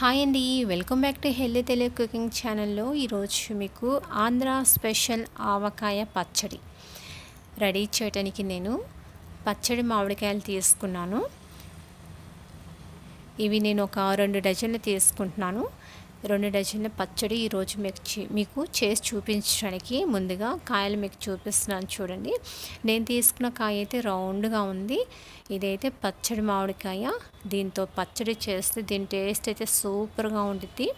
Hi అండి. Welcome back to healthy Telugu cooking ఛానల్లో ఈరోజు మీకు ఆంధ్ర స్పెషల్ ఆవకాయ పచ్చడి రెడీ చేయడానికి నేను పచ్చడి మామిడికాయలు తీసుకున్నాను. ఇవి నేను ఒక రెండు డజన్లు తీసుకుంటున్నాను. రెండు డజన్ల పచ్చడి ఈరోజు మీకు మీకు చేసి చూపించడానికి ముందుగా కాయలు మీకు చూపిస్తున్నాను చూడండి. నేను తీసుకున్న కాయ అయితే రౌండ్గా ఉంది. ఇదైతే పచ్చడి మామిడికాయ. దీంతో పచ్చడి చేస్తే దీని టేస్ట్ అయితే సూపర్గా ఉంటుంది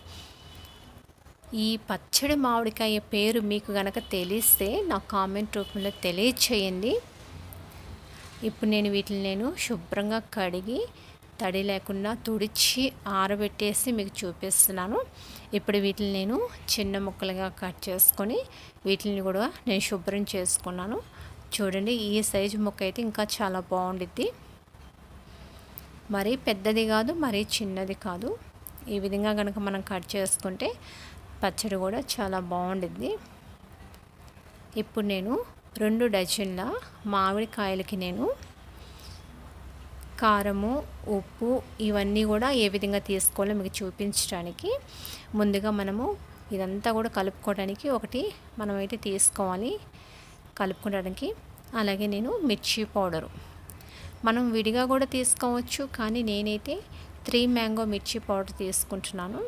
ఈ పచ్చడి మామిడికాయ పేరు మీకు కనుక తెలిస్తే నా కామెంట్ రూపంలో తెలియచేయండి. ఇప్పుడు నేను వీటిని నేను శుభ్రంగా కడిగి తడి లేకుండా తుడిచి ఆరబెట్టేసి మీకు చూపిస్తున్నాను. ఇప్పుడు వీటిని నేను చిన్న ముక్కలుగా కట్ చేసుకొని వీటిని కూడా నేను శుభ్రం చేసుకున్నాను. చూడండి ఈ సైజు ముక్క అయితే ఇంకా చాలా బాగుండిద్ది. మరీ పెద్దది కాదు మరీ చిన్నది కాదు. ఈ విధంగా కనుక మనం కట్ చేసుకుంటే పచ్చడి కూడా చాలా బాగుండిద్ది. ఇప్పుడు నేను రెండు డజన్ల మామిడికాయలకి నేను కారము ఉప్పు ఇవన్నీ కూడా ఏ విధంగా తీసుకోవాలో మీకు చూపించడానికి ముందుగా మనము ఇదంతా కూడా కలుపుకోవడానికి ఒకటి మనమైతే తీసుకోవాలి కలుపుకోవడానికి. అలాగే నేను మిర్చి పౌడరు. మనం విడిగా కూడా తీసుకోవచ్చు కానీ నేనైతే త్రీ మ్యాంగో మిర్చి పౌడర్ తీసుకుంటున్నాను.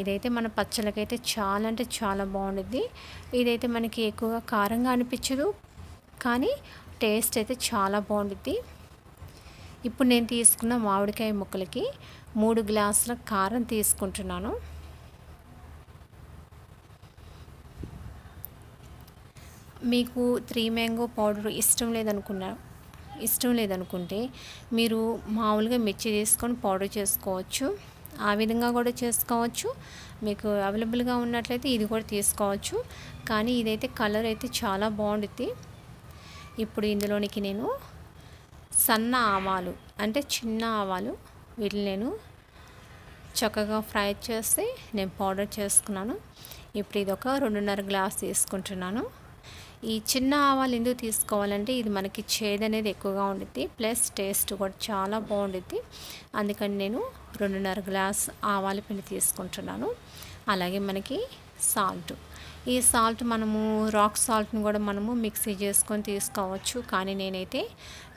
ఇదైతే మన పచ్చళ్ళకైతే చాలా అంటే చాలా బాగుంటుంది ఇదైతే మనకి ఎక్కువగా కారంగా అనిపించదు కానీ టేస్ట్ అయితే చాలా బాగుంటుంది ఇప్పుడు నేను తీసుకున్న మామిడికాయ ముక్కలకి మూడు గ్లాసుల కారం తీసుకుంటున్నాను. మీకు త్రీ మ్యాంగో పౌడర్ ఇష్టం లేదనుకున్నా ఇష్టం లేదనుకుంటే మీరు మామూలుగా మిర్చి తీసుకొని పౌడర్ చేసుకోవచ్చు. ఆ విధంగా కూడా చేసుకోవచ్చు. మీకు అవైలబుల్గా ఉన్నట్లయితే ఇది కూడా తీసుకోవచ్చు. కానీ ఇదైతే కలర్ అయితే చాలా బాగుంటుంది ఇప్పుడు ఇందులోనికి నేను సన్న ఆవాలు అంటే చిన్న ఆవాలు వీటిని నేను చక్కగా ఫ్రై చేసి నేను పౌడర్ చేసుకున్నాను. ఇప్పుడు ఇది ఒక రెండున్నర గ్లాస్ తీసుకుంటున్నాను. ఈ చిన్న ఆవాలు ఎందుకు తీసుకోవాలంటే ఇది మనకి చేదు అనేది ఎక్కువగా ఉండిద్ది ప్లస్ టేస్ట్ కూడా చాలా బాగుండిద్ది. అందుకని నేను రెండున్నర గ్లాస్ ఆవాల పిండి తీసుకుంటున్నాను. అలాగే మనకి సాల్ట్. ఈ సాల్ట్ మనము రాక్ సాల్ట్ని కూడా మనము మిక్సీ చేసుకొని తీసుకోవచ్చు. కానీ నేనైతే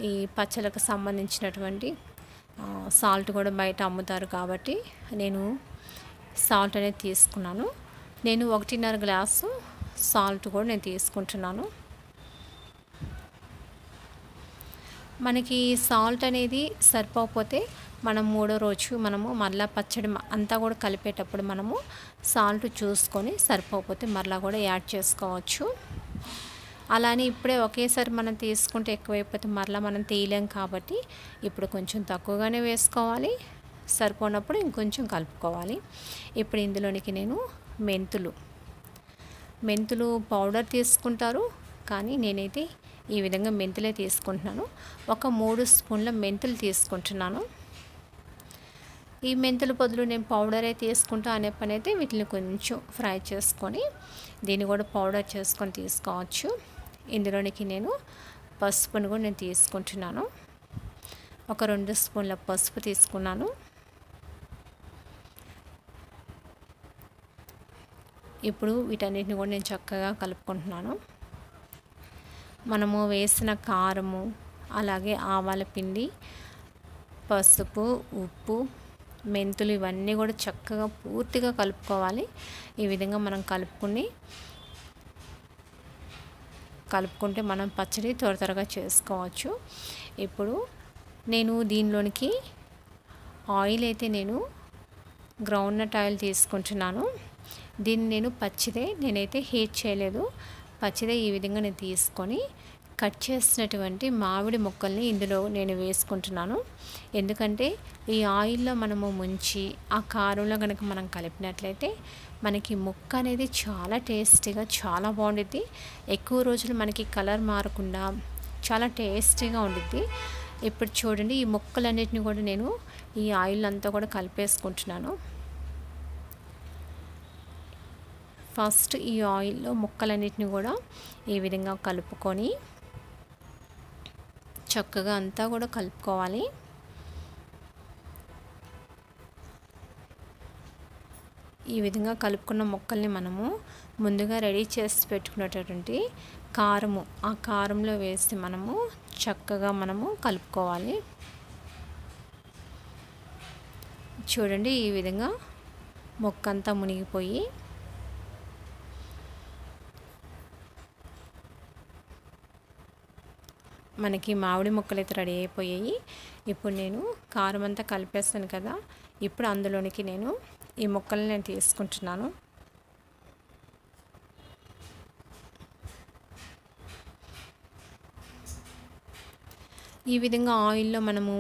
ఈ పచ్చలకు సంబంధించినటువంటి సాల్ట్ కూడా బయట అమ్ముతారు కాబట్టి నేను సాల్ట్ అనేది తీసుకున్నాను. నేను ఒకటిన్నర గ్లాసు సాల్ట్ కూడా నేను తీసుకుంటున్నాను. మనకి సాల్ట్ అనేది సరిపోకపోతే మనం మూడో రోజు మనము మళ్ళీ పచ్చడి అంతా కూడా కలిపేటప్పుడు మనము సాల్ట్ చూసుకొని సరిపోకపోతే మరలా కూడా యాడ్ చేసుకోవచ్చు. అలానే ఇప్పుడే ఒకేసారి మనం తీసుకుంటే ఎక్కువైపోతే మరలా మనం తీయలేం కాబట్టి ఇప్పుడు కొంచెం తక్కువగానే వేసుకోవాలి. సరిపోనప్పుడు ఇంకొంచెం కలుపుకోవాలి. ఇప్పుడు ఇందులోనికి నేను మెంతులు. మెంతులు పౌడర్ తీసుకుంటారు కానీ నేనైతే ఈ విధంగా మెంతులే తీసుకుంటున్నాను. ఒక మూడు స్పూన్ల మెంతులు తీసుకుంటున్నాను. ఈ మెంతుల బదులు నేను పౌడరే తీసుకుంటా అనే పని అయితే వీటిని కొంచెం ఫ్రై చేసుకొని దీన్ని కూడా పౌడర్ చేసుకొని తీసుకోవచ్చు. ఇందులోనికి నేను పసుపును కూడా నేను తీసుకుంటున్నాను. ఒక రెండు స్పూన్ల పసుపు తీసుకున్నాను. ఇప్పుడు వీటన్నిటిని కూడా నేను చక్కగా కలుపుకుంటున్నాను. మనము వేసిన కారము అలాగే ఆవాల పిండి పసుపు ఉప్పు మెంతులు ఇవన్నీ కూడా చక్కగా పూర్తిగా కలుపుకోవాలి. ఈ విధంగా మనం కలుపుకుని కలుపుకుంటే మనం పచ్చడి త్వర త్వరగా చేసుకోవచ్చు. ఇప్పుడు నేను దీనిలోనికి ఆయిల్ అయితే నేను గ్రౌండ్నట్ ఆయిల్ తీసుకుంటున్నాను. దీన్ని నేను పచ్చిదే నేనైతే హీట్ చేయలేదు. పచ్చిదే ఈ విధంగా నేను తీసుకొని కట్ చేసినటువంటి మామిడి మొక్కల్ని ఇందులో నేను వేసుకుంటున్నాను. ఎందుకంటే ఈ ఆయిల్లో మనము ముంచి ఆ కారంలో కనుక మనం కలిపినట్లయితే మనకి ముక్క అనేది చాలా టేస్టీగా చాలా బాగుండుద్ది. ఎక్కువ రోజులు మనకి కలర్ మారకుండా చాలా టేస్టీగా ఉండుద్ది. ఇప్పుడు చూడండి ఈ ముక్కలన్నిటిని కూడా నేను ఈ ఆయిల్ అంతా కూడా కలిపేసుకుంటున్నాను. ఫస్ట్ ఈ ఆయిల్లో ముక్కలన్నిటిని కూడా ఈ విధంగా కలుపుకొని చక్కగా అంతా కూడా కలుపుకోవాలి. ఈ విధంగా కలుపుకున్న మొక్కల్ని మనము ముందుగా రెడీ చేసి పెట్టుకునేటటువంటి కారము ఆ కారంలో వేసి మనము చక్కగా మనము కలుపుకోవాలి. చూడండి ఈ విధంగా మొక్క అంతా మునిగిపోయి మనకి మామిడి ముక్కలు అయితే రెడీ అయిపోయాయి. ఇప్పుడు నేను కారం అంతా కలిపేస్తాను కదా ఇప్పుడు అందులోనికి నేను ఈ ముక్కలు నేను తీసుకుంటున్నాను. ఈ విధంగా ఆయిల్లో మనము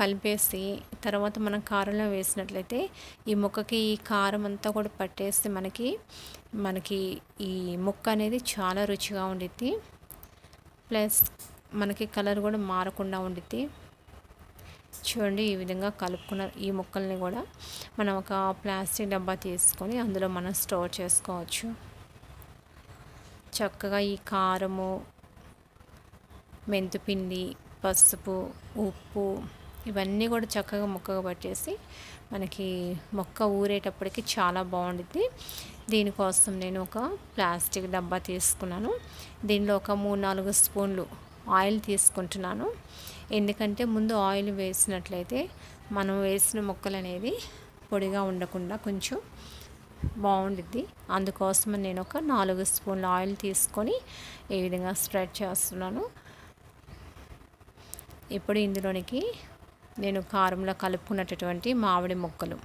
కలిపేసి తర్వాత మనం కారంలో వేసినట్లయితే ఈ ముక్కకి ఈ కారం అంతా కూడా పట్టేస్తే మనకి మనకి ఈ ముక్క అనేది చాలా రుచిగా ఉండిద్ది. ప్లస్ మనకి కలర్ కూడా మారకుండా ఉండిద్ది. చూడండి ఈ విధంగా కలుపుకున్న ఈ ముక్కల్ని కూడా మనం ఒక ప్లాస్టిక్ డబ్బా తీసుకొని అందులో మనం స్టోర్ చేసుకోవచ్చు. చక్కగా ఈ కారము మెంతుపిండి పసుపు ఉప్పు ఇవన్నీ కూడా చక్కగా ముక్కగా పట్టేసి మనకి మొక్క ఊరేటప్పటికి చాలా బాగుంటుంది దీనికోసం నేను ఒక ప్లాస్టిక్ డబ్బా తీసుకున్నాను. దీనిలో ఒక మూడు నాలుగు స్పూన్లు ఆయిల్ తీసుకుంటున్నాను. ఎందుకంటే ముందు ఆయిల్ వేసినట్లయితే మనం వేసిన ముక్కలు అనేది పొడిగా ఉండకుండా కొంచెం బాగుండిద్ది. అందుకోసం నేను ఒక నాలుగు స్పూన్ల ఆయిల్ తీసుకొని ఈ విధంగా స్ప్రెడ్ చేస్తున్నాను. ఇప్పుడు ఇందులోనికి నేను కారంలో కలుపుకున్నటువంటి మామిడి ముక్కలు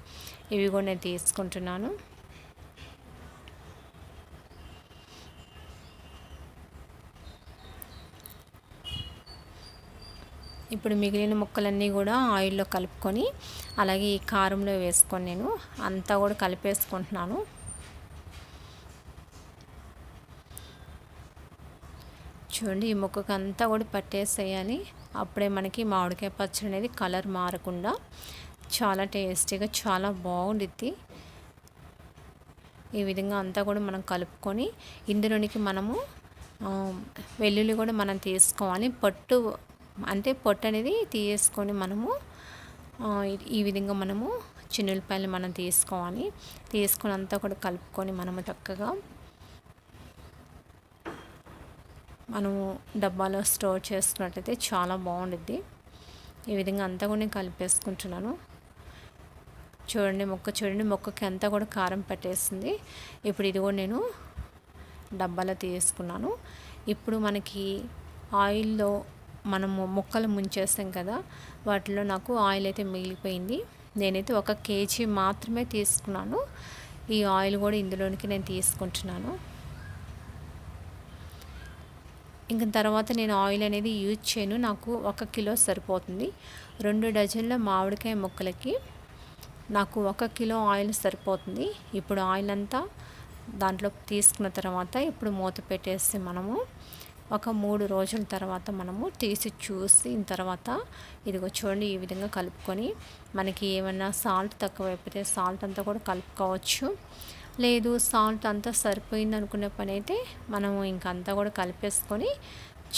ఇవి కూడా నేను తీసుకుంటున్నాను. ఇప్పుడు మిగిలిన ముక్కలన్నీ కూడా ఆయిల్లో కలుపుకొని అలాగే ఈ కారంలో వేసుకొని నేను అంతా కూడా కలిపేసుకుంటున్నాను. చూడండి ఈ ముక్కకు అంతా కూడా పట్టేసేయాలి. అప్పుడే మనకి మామిడికాయ పచ్చడి అనేది కలర్ మారకుండా చాలా టేస్టీగా చాలా బాగుండిద్ది. ఈ విధంగా అంతా కూడా మనం కలుపుకొని ఇందులోనికి మనము వెల్లుల్లి కూడా మనం తీసుకోవాలి. పట్టు అంటే పొట్టు అనేది తీసేసుకొని మనము ఈ విధంగా మనము చిన్నులపాయలు మనం తీసుకోవాలి. తీసుకొని అంతా కూడా కలుపుకొని మనము చక్కగా మనము డబ్బాలో స్టోర్ చేసుకున్నట్టయితే చాలా బాగుండుద్ది. ఈ విధంగా అంతా కూడా నేను కలిపేసుకుంటున్నాను. చూడండి మొక్క చూడండి మొక్కకి అంతా కూడా కారం పెట్టేసింది. ఇప్పుడు ఇది కూడా నేను డబ్బాలో తీసుకున్నాను ఇప్పుడు మనకి ఆయిల్లో మనము ముక్కలు ముంచేస్తాం కదా వాటిలో నాకు ఆయిల్ అయితే మిగిలిపోయింది. నేనైతే ఒక కేజీ మాత్రమే తీసుకున్నాను. ఈ ఆయిల్ కూడా ఇందులోనికి నేను తీసుకుంటున్నాను. ఇంక తర్వాత నేను ఆయిల్ అనేది యూజ్ చేయను. నాకు ఒక కిలో సరిపోతుంది. రెండు డజన్ల మామిడికాయ ముక్కలకి నాకు ఒక కిలో ఆయిల్ సరిపోతుంది. ఇప్పుడు ఆయిల్ అంతా దాంట్లో తీసుకున్న తర్వాత ఇప్పుడు మూత పెట్టేసి మనము ఒక మూడు రోజుల తర్వాత మనము తీసి చూసి తర్వాత ఇదిగో చూడండి ఈ విధంగా కలుపుకొని మనకి ఏమైనా సాల్ట్ తక్కువ అయిపోతే సాల్ట్ అంతా కూడా కలుపుకోవచ్చు. లేదు సాల్ట్ అంతా సరిపోయింది అనుకునే పని అయితే మనము ఇంకంతా కూడా కలిపేసుకొని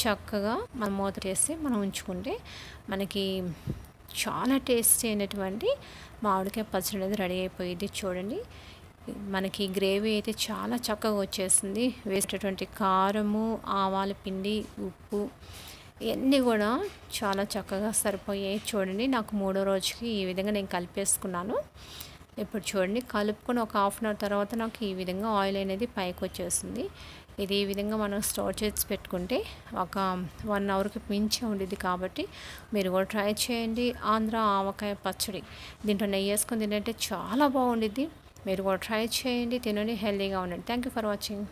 చక్కగా మనం మూత చేసి మనం ఉంచుకుంటే మనకి చాలా టేస్టీ అయినటువంటి మామిడికాయ పచ్చడి అనేది రెడీ అయిపోయింది. చూడండి మనకి గ్రేవీ అయితే చాలా చక్కగా వచ్చేసింది. వేసేటటువంటి కారము ఆవాల పిండి ఉప్పు ఇవన్నీ కూడా చాలా చక్కగా సరిపోయాయి. చూడండి నాకు మూడో రోజుకి ఈ విధంగా నేను కలిపేసుకున్నాను. ఇప్పుడు చూడండి కలుపుకొని ఒక హాఫ్ అన్ అవర్ తర్వాత నాకు ఈ విధంగా ఆయిల్ అనేది పైకి వచ్చేసింది. ఇది ఈ విధంగా మనం స్టోర్ చేసి పెట్టుకుంటే ఒక వన్ అవర్కి మించి ఉండేది కాబట్టి మీరు కూడా ట్రై చేయండి. ఆంధ్ర ఆవకాయ పచ్చడి. దీంట్లో నెయ్యి వేసుకొని తింటే చాలా బాగుండిద్ది. మీరు కూడా ట్రై చేయండి తినండి హెల్తీగా ఉండండి. Thank you for watching